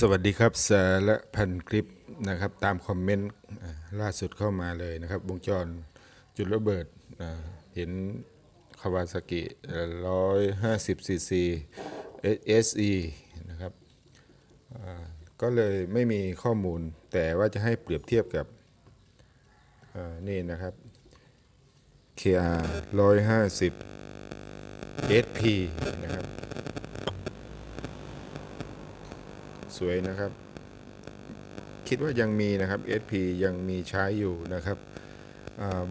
สวัสดีครับสารพันคลิปนะครับ ตามคอมเมนต์ล่าสุดเข้ามาเลยนะครับ วงจรจุดระเบิดเห็นคาวาซากิร้อยห้าสิบซีซี SE นะครับ ก็เลยไม่มีข้อมูลแต่ว่าจะให้เปรียบเทียบกับนี่นะครับ KR ร้อยห้าสิบ SP นะครับ สวยนะครับ คิดว่ายังมีนะครับ SP ยังมีใช้อยู่นะครับ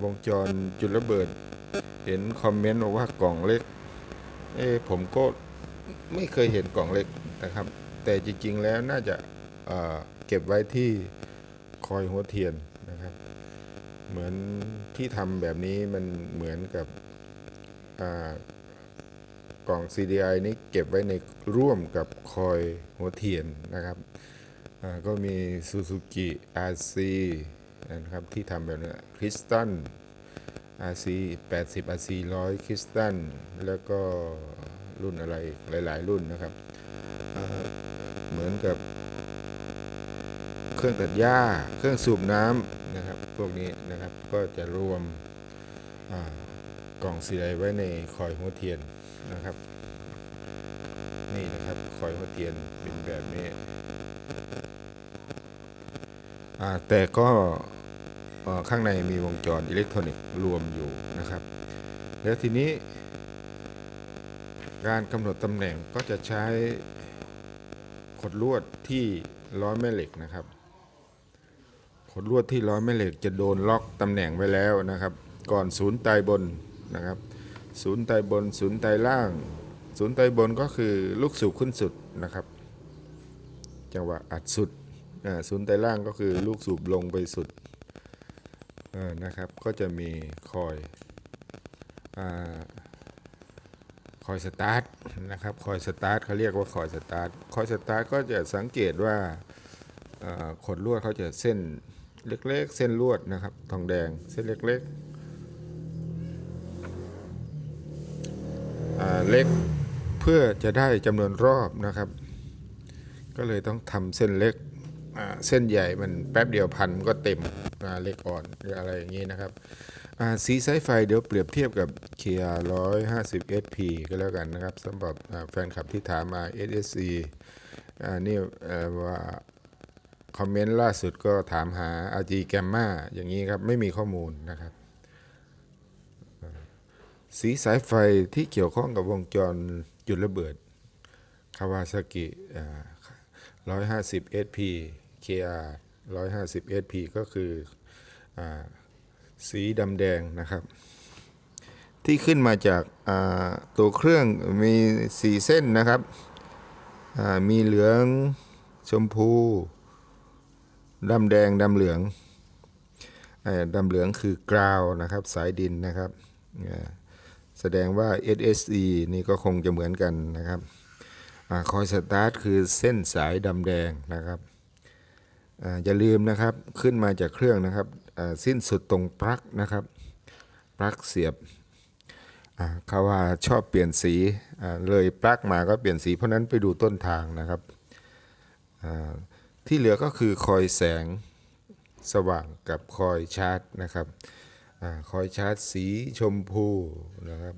วงจรจุดระเบิด เห็นคอมเมนต์บอกว่ากล่องเล็ก เอ้ผมก็ไม่เคยเห็นกล่องเล็กนะครับ แต่จริงๆแล้วน่าจะเอ่อเก็บไว้ที่คอยหัวเทียนนะครับ เหมือนที่ทำแบบนี้มันเหมือนกับ ล่อง CDI นี้เก็บไว้ในร่วมกับคอยหัวเทียนนะครับ ก็มี Suzuki RC นะครับที่ทำแบบนี้คริสตัน RC 80 RC 100คริสตันแล้วก็รุ่นอะไรหลาย ๆ รุ่นนะครับเหมือนกับ เครื่องตัดหญ้า เครื่องสูบน้ำนะครับ พวกนี้นะครับก็จะรวมกล่องซีไดไว้ในคอยหัวเทียน นะครับ นี่นะครับคอยหัวเทียนเป็นแบบนี้อ่าแต่ก็ข้างในมีวงจรอิเล็กทรอนิกส์รวมอยู่นะครับ แล้วทีนี้ การกำหนดตำแหน่งก็จะใช้ขดลวดที่ร้อยแม่เหล็กนะครับขดลวดที่ร้อยแม่เหล็กจะโดนล็อกตำแหน่งไว้แล้วนะครับ ก่อนศูนย์ไตบนนะครับ ศูนย์ไตบนศูนย์ไตล่าง ศูนย์ไตบนก็คือลูกสูบขึ้นสุดนะครับ จังหวะอัดสุดศูนย์ไตล่างก็คือลูกสูบลงไปสุดนะครับ ก็จะมีคอยอคอยสตาร์ทนะครับ คอยสตาร์ทเขาเรียกว่าคอยสตาร์ท คอยสตาร์ทก็จะสังเกตว่าอ่าขดลวดเขาจะเส้นเล็กๆ เส้นลวดนะครับ ทองแดง เส้นเล็กๆ เล็กเพื่อจะได้จำนวนรอบนะครับ ก็เลยต้องทำเส้นเล็กเส้นใหญ่มันแป๊บเดียวพันมันก็เต็มเล็กอ่อนหรืออะไรอย่างนี้นะครับสีสายไฟเดี๋ยวเปรียบเทียบกับ Kia 150 SP ก็แล้วกันนะครับสำหรับแฟนคลับที่ถามมา SSE อ่านี่ว่าคอมเมนต์ล่าสุดก็ถามหา RG Gamma อย่างนี้ครับ ไม่มีข้อมูลนะครับ สีสายไฟที่เกี่ยวข้องกับวงจรจุดระเบิดคาวาซากิร้อยห้าสิบ SP KR ร้อยห้าสิบ SP ก็คืออสีดำแดงนะครับ ที่ขึ้นมาจากตัวเครื่องมีสีเส้นนะครับมีเหลืองชมพูดำแดงดำเหลืองอดำเหลืองคือกราวนะครับ สายดินนะครับ แสดงว่า SSE นี่ก็คงจะเหมือนกันนะครับอคอยสตาร์ทคือเส้นสายดำแดงนะครับออย่าลืมนะครับขึ้นมาจากเครื่องนะครับสิ้นสุดตรงปลั๊กนะครับปลั๊กเสียบอ่าเขาว่าชอบเปลี่ยนสีเลยปลั๊กมาก็เปลี่ยนสีเพราะนั้นไปดูต้นทางนะครับที่เหลือก็คือคอยแสงสว่างกับคอยชาร์จนะครับ คอยชาร์จสีชมพูนะครับ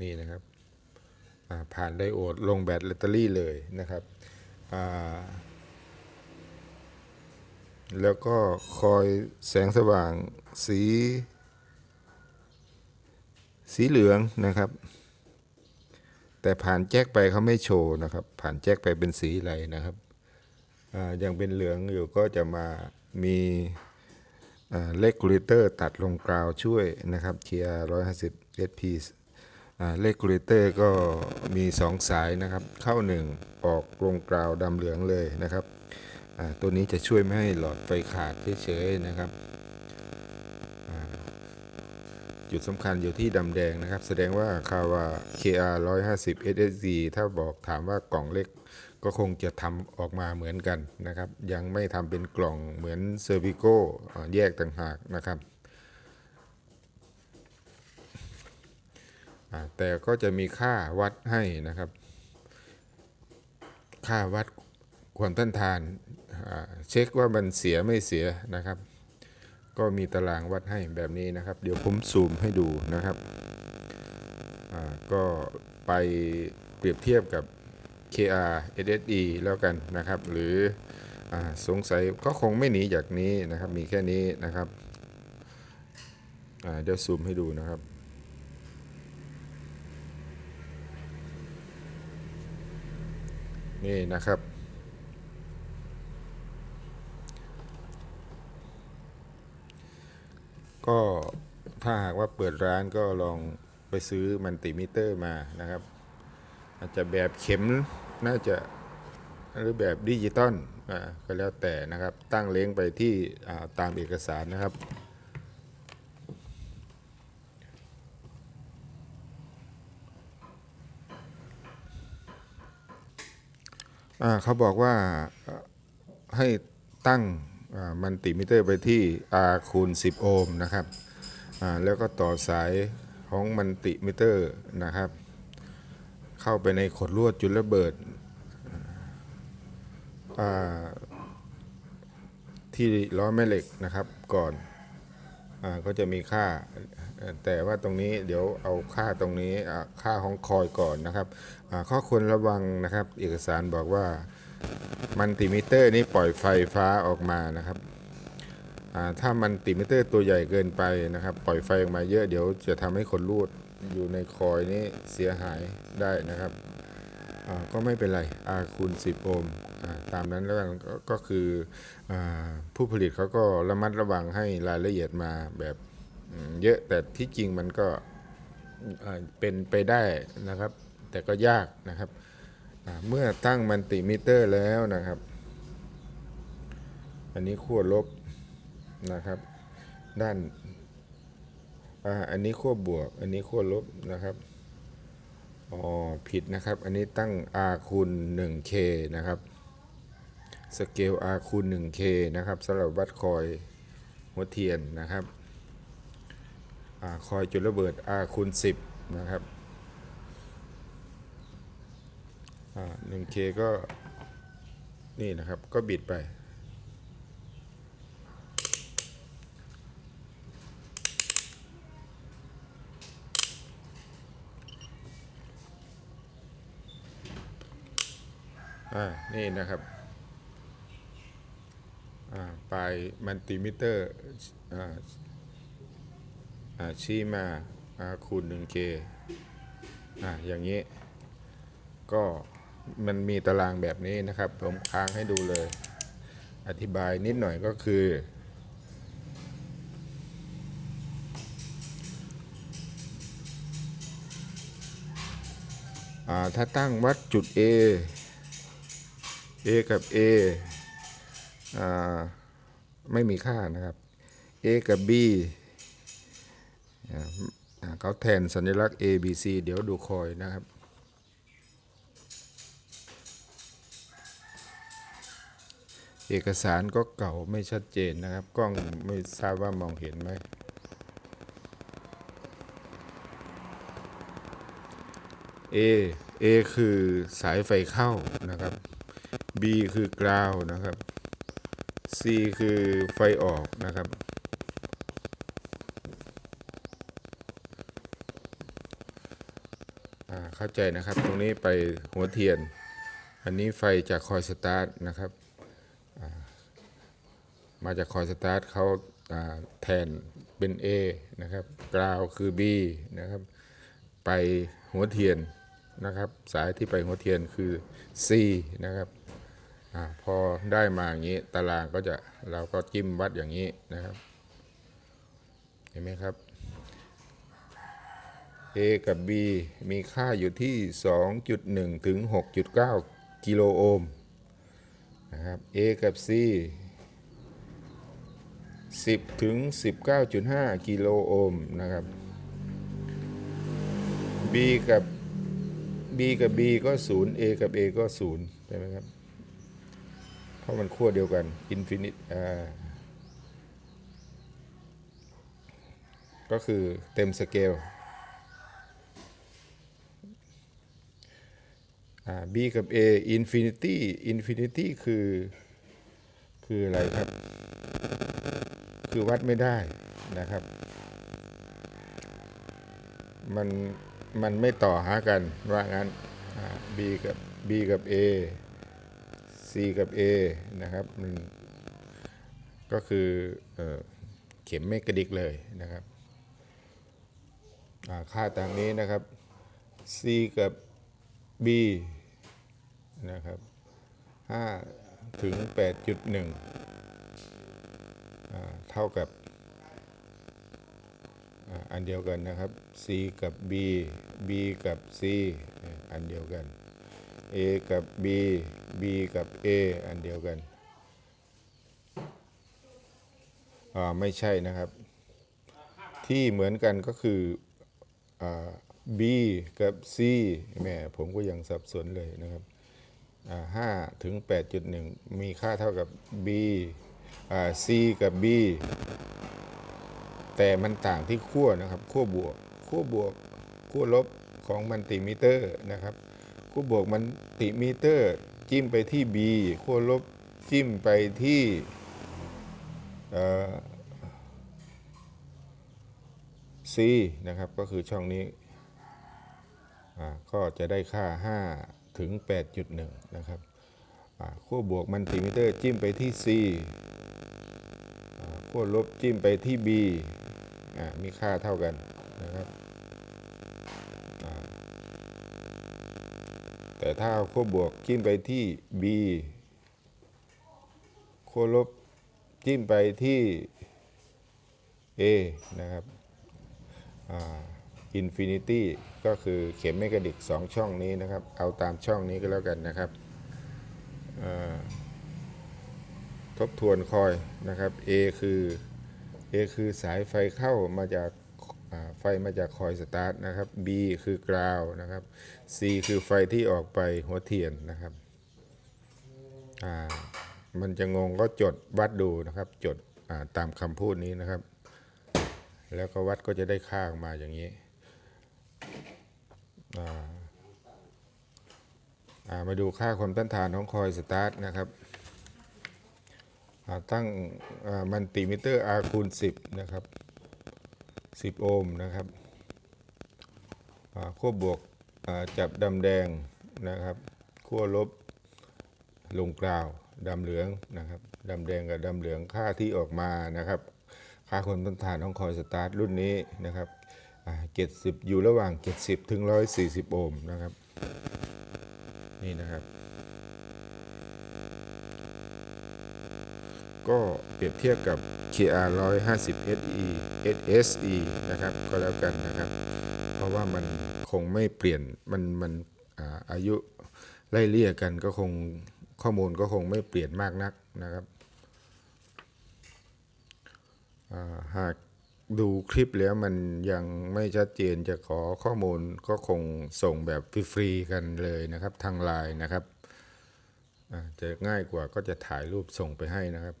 นี่นะครับผ่านไดโอดลงแบตแบตเตอรี่เลยนะครับแล้วก็คอยแสงสว่างสี สีเหลืองนะครับ แต่ผ่านแจ็คไปเขาไม่โชว์นะครับ ผ่านแจ็คไปเป็นสีอะไรนะครับอยังเป็นเหลืองอยู่ก็จะมามี เลกูเลเตอร์ตัดลงกราวช่วยนะครับเคียร์150 SP เลกูเลเตอร์ก็มี 2 สายนะครับ เข้า 1 ออกลงกราวดำเหลืองเลยนะครับตัวนี้จะช่วยไม่ให้หลอดไฟขาดเฉยๆนะครับ จุดสำคัญอยู่ที่ดำแดงนะครับ แสดงว่าคาวา KR 150 SSD ถ้าบอกถามว่ากล่องเล็ก ก็คงจะทำออกมาเหมือนกันนะครับ ยังไม่ทำเป็นกล่องเหมือนเซอร์วิโก้แยกต่างหากนะครับ แต่ก็จะมีค่าวัดให้นะครับ ค่าวัดความต้านทาน เช็คว่ามันเสียไม่เสียนะครับ ก็มีตารางวัดให้แบบนี้นะครับ เดี๋ยวผมซูมให้ดูนะครับ ก็ไปเปรียบเทียบกับ KR SSE แล้วกันนะครับ หรืออสงสัยก็คงไม่หนีจากนี้นะครับ มีแค่นี้นะครับเดี๋ยวซูมให้ดูนะครับนี่นะครับ ก็ถ้าหากว่าเปิดร้านก็ลองไปซื้อมัลติมิเตอร์มานะครับ อาจจะแบบเข็มน่าจะหรือแบบดิจิตอลอ่าก็แล้วแต่นะครับตั้งเล้งไปที่ตามเอกสารนะครับอ่าเขาบอกว่าให้ตั้งมัลติมิเตอร์ไปที่ R คูณ 10 โอห์มนะครับอ่าแล้วก็ต่อสายของมัลติมิเตอร์นะครับ เข้าไปในขดลวดจุดระเบิดที่ล้อแม่เหล็กนะครับก่อนอาก็จะมีค่า แต่ว่าตรงนี้เดี๋ยวเอาค่าตรงนี้ค่าของคอยก่อนนะครับข้อควรระวังนะครับ เอกสารบอกว่ามันติมิเตอร์นี้ปล่อยไฟฟ้าออกมานะครับถ้ามันติมิเตอร์ตัวใหญ่เกินไปนะครับ ปล่อยไฟออกมาเยอะเดี๋ยวจะทำให้คนรูด อยู่ในคอยนี้เสียหายได้นะครับก็ไม่เป็นไร R คูณ 10 โอห์มตามนั้นแล้วกันก็คืออผู้ผลิตเขาก็ระมัดระวังให้รายละเอียดมาแบบเยอะแต่ที่จริงมันก็เป็นไปได้นะครับ แต่ก็ยากนะครับ เมื่อตั้งมัลติมิเตอร์แล้วนะครับ อันนี้ขั้วลบนะครับ ด้าน อ่าอันนี้ขั้วบวก อันนี้ขั้วลบนะครับอ๋อผิดนะครับ อันนี้ตั้ง R คูณ 1K นะครับสเกล R คูณ 1K นะครับสำหรับวัดคอยหัวเทียนนะครับอคอยจุดระเบิด R คูณ 10 นะครับ 1K ก็นี่นะครับก็บิดไป อ่านี่นะครับอ่าปลายมัลติมิเตอร์อ่าอ่าชี้มาอ่าคูณ 1K อ่าอย่างนี้ ก็มันมีตารางแบบนี้นะครับ ผมค้างให้ดูเลย อธิบายนิดหน่อยก็คือ ถ้าตั้งวัดจุด A A กับ A อ่าไม่มีค่านะครับ A กับ B เขาแทนสัญลักษณ์ A B C เดี๋ยวดูคอยนะครับเอกสารก็เก่าไม่ชัดเจนนะครับ กล้องไม่ทราบว่ามองเห็นไหม A A คือสายไฟเข้านะครับ B คือกราวนะครับ C คือไฟออกนะครับ เข้าใจนะครับ ตรงนี้ไปหัวเทียน อันนี้ไฟจากคอยสตาร์ทนะครับ มาจากคอยสตาร์ทเขาอ่าแทนเป็น A นะครับกราวคือ B นะครับ ไปหัวเทียนนะครับ สายที่ไปหัวเทียนคือ C นะครับ อพอได้มาอย่างนี้ตารางก็จะเราก็จิ้มวัดอย่างนี้นะครับ เห็นไหมครับ A กับ B มีค่าอยู่ที่ 2.1 ถึง 6.9 กิโลโอห์มนะครับ A กับ C 10 ถึง 19.5 กิโลโอห์มนะครับ B กับ B กับ B ก็ 0 A กับ A ก็ 0 ใช่ไหมครับ เพราะมันขั้วเดียวกัน อินฟินิตอ่าก็คือเต็มสเกลอ่า B กับ A infinity infinity คือ คืออะไรครับ คือวัดไม่ได้นะครับ มัน มันไม่ต่อหากันว่างั้น B กับ B กับ A C กับ A นะครับมันก็คือเออเข็มไม่กระดิกเลยนะครับอ่าค่าตามนี้นะครับ C กับ B นะครับ5ถึง 8.1อ่าเท่ากับอันเดียวกันนะครับ C กับ B B กับ C อันเดียวกัน A กับ B B กับ A อันเดียวกันอ่าไม่ใช่นะครับ ที่เหมือนกันก็คืออ่า B กับ C แหม่ผมก็ยังสับสนเลยนะครับอ่า5ถึง 8.1 มีค่าเท่ากับ B อ่า C กับ B แต่มันต่างที่ขั้วนะครับ ขั้วบวก ขั้วบวก ขั้วลบของมันติมิเตอร์นะครับ ขั้วบวกมันติมิเตอร์ จิ้มไปที่ B ขั้วลบจิ้มไปที่เอ่อ C นะครับ ก็คือช่องนี้ก็จะได้ค่า 5 ถึง 8.1 นะครับขั้วบวกมันติมิเตอร์จิ้มไปที่ C ขั้วลบจิ้มไปที่ B มีค่าเท่ากันนะครับ แต่ถ้าเอาขั้วบวกจิ้มไปที่ B ขั้วลบจิ้มไปที่ A นะครับอินฟินิตี้ก็คือเข็มไม่กระดิก 2 ช่องนี้นะครับ เอาตามช่องนี้ก็แล้วกันนะครับ ทบทวนคอยนะครับ A คือ A คือสายไฟเข้ามาจาก ไฟมาจากคอยสตาร์ทนะครับ B คือกราวนะครับ C คือไฟที่ออกไปหัวเทียนนะครับมันจะงงก็จดวัดดูนะครับ จดาตามคำพูดนี้นะครับ แล้วก็วัดก็จะได้ค่าออกมาอย่างนี้ามาดูค่าความต้านทานของคอยสตาร์ทนะครับตั้งมันติมิเตอร์ R คูณ10 นะครับ 10 โอห์มนะครับขั้วบวกจับดำแดงนะครับขั้วลบลงกราวดำเหลืองนะครับดำแดงกับดำเหลืองค่าที่ออกมานะครับ ค่าความต้านทานของคอยสตาร์ทรุ่นนี้นะครับ70 อยู่ระหว่าง 70 ถึง 140 โอห์มนะครับ นี่นะครับ ก็เปรียบเทียบกับ KR 150 SE SSE นะครับก็แล้วกันนะครับ เพราะว่ามันคงไม่เปลี่ยนมันมันอายุไล่เลี่ยกันก็คงข้อมูลก็คงไม่เปลี่ยนมากนักนะครับหากดูคลิปแล้วมันยังไม่ชัดเจนจะขอข้อมูลก็คงส่งแบบฟรีๆกันเลยนะครับทางไลน์นะครับจะง่ายกว่าก็จะถ่ายรูปส่งไปให้นะครับ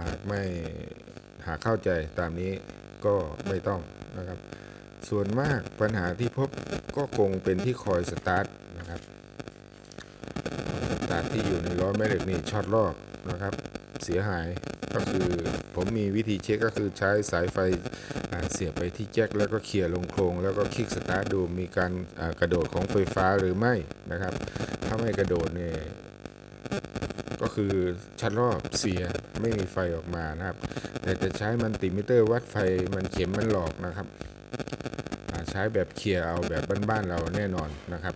หากไม่หากเข้าใจตามนี้ก็ไม่ต้องนะครับ ส่วนมากปัญหาที่พบก็คงเป็นที่คอยสตาร์ทนะครับสตาร์ทที่อยู่ในล้อแม่เหล็กนี่ช็อตรอบนะครับ เสียหายก็คือผมมีวิธีเช็คก็คือใช้สายไฟเสียบไปที่แจ็คแล้วก็เขี่ยลงโครงแล้วก็คลิกสตาร์ทดูมีการกระโดดของไฟฟ้าหรือไม่นะครับ ถ้าไม่กระโดดเนี่ย คือชัดรอบเสียไม่มีไฟออกมานะครับ แต่จะใช้มันติมิเตอร์วัดไฟมันเข็มมันหลอกนะครับ ใช้แบบเคลียร์เอาแบบบ้านๆเราแน่นอนนะครับ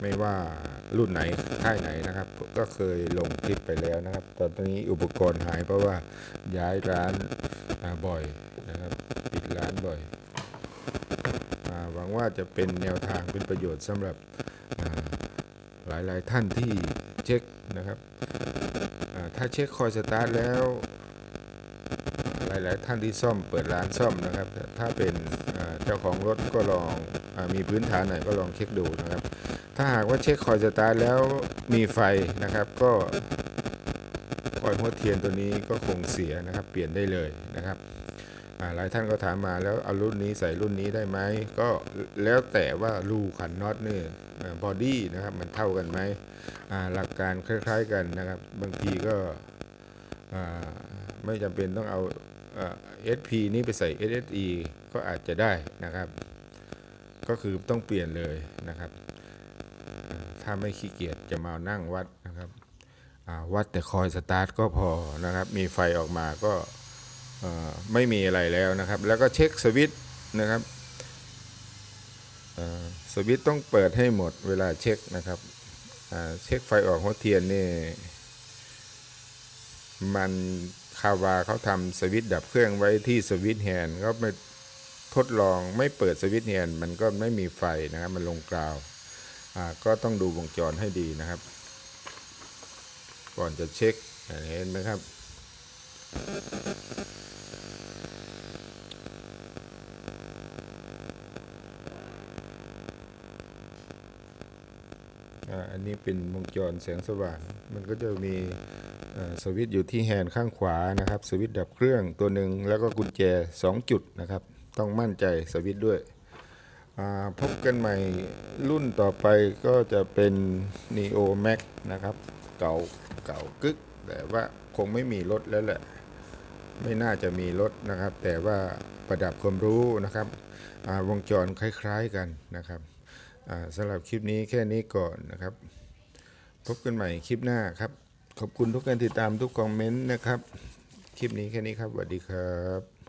ไม่ว่ารุ่นไหนค่ายไหนนะครับ ก็เคยลงคลิปไปแล้วนะครับ ตอนนี้อุปกรณ์หายเพราะว่าย้ายร้านาบ่อยนะครับปิดร้านบ่อยอหวังว่าจะเป็นแนวทางเป็นประโยชน์สำหรับ ลายๆท่านที่เช็คนะครับถ้าเช็คคอยสตาร์ทแล้ว หลายๆท่านที่ซ่อมเปิดร้านซ่อมนะครับ ถ้าเป็นเจ้าของรถก็ลองอมีพื้นฐานหน่อยก็ลองเช็คดูนะครับ ถ้าหากว่าเช็คคอยสตาร์ทแล้วมีไฟนะครับก็คอยหัวเทียนตัวนี้ก็คงเสียนะครับ เปลี่ยนได้เลยนะครับ ลายท่านก็ถามมาแล้วเอารุ่นนี้ใส่รุ่นนี้ได้ไหมก็แล้วแต่ว่ารูขันน็อตนี่บอดี้นะครับมันเท่ากันไหมหลักการคล้ายๆกันนะครับ บางทีก็ไม่จำเป็นต้องเอาเอ่า SP นี้ไปใส่ SSE ก็อาจจะได้นะครับ ก็คือต้องเปลี่ยนเลยนะครับ ถ้าไม่ขี้เกียจจะมานั่งวัดนะครับวัดแต่คอยสตาร์ทก็พอนะครับ มีไฟออกมาก็ ไม่มีอะไรแล้วนะครับ แล้วก็เช็คสวิตนะครับสวิตต้องเปิดให้หมดเวลาเช็คนะครับเช็คไฟออกหัวเทียนนี่มันคาวาเขาทำสวิตดับเครื่องไว้ที่สวิตแฮนก็ไปทดลองไม่เปิดสวิตแฮนมันก็ไม่มีไฟนะครับมันลงกราวก็ต้องดูวงจรให้ดีนะครับ ก่อนจะเช็คเห็นไหมครับ อันนี้เป็นวงจรแสงสว่าง มันก็จะมีสวิตช์อยู่ที่แฮนด์ข้างขวานะครับ สวิตช์ดับเครื่องตัวหนึ่งแล้วก็กุญแจ 2 จุดนะครับ ต้องมั่นใจสวิตช์ด้วย พบกันใหม่รุ่นต่อไปก็จะเป็น Neo Max นะครับ เก่าเก่ากึก แต่ว่าคงไม่มีรถแล้วแหละ ไม่น่าจะมีรถนะครับ แต่ว่าประดับความรู้นะครับวงจรคล้ายๆกันนะครับสำหรับคลิปนี้แค่นี้ก่อนนะครับ พบกันใหม่คลิปหน้าครับ ขอบคุณทุกการติดตามทุกคอมเมนต์นะครับ คลิปนี้แค่นี้ครับสวัสดีครับ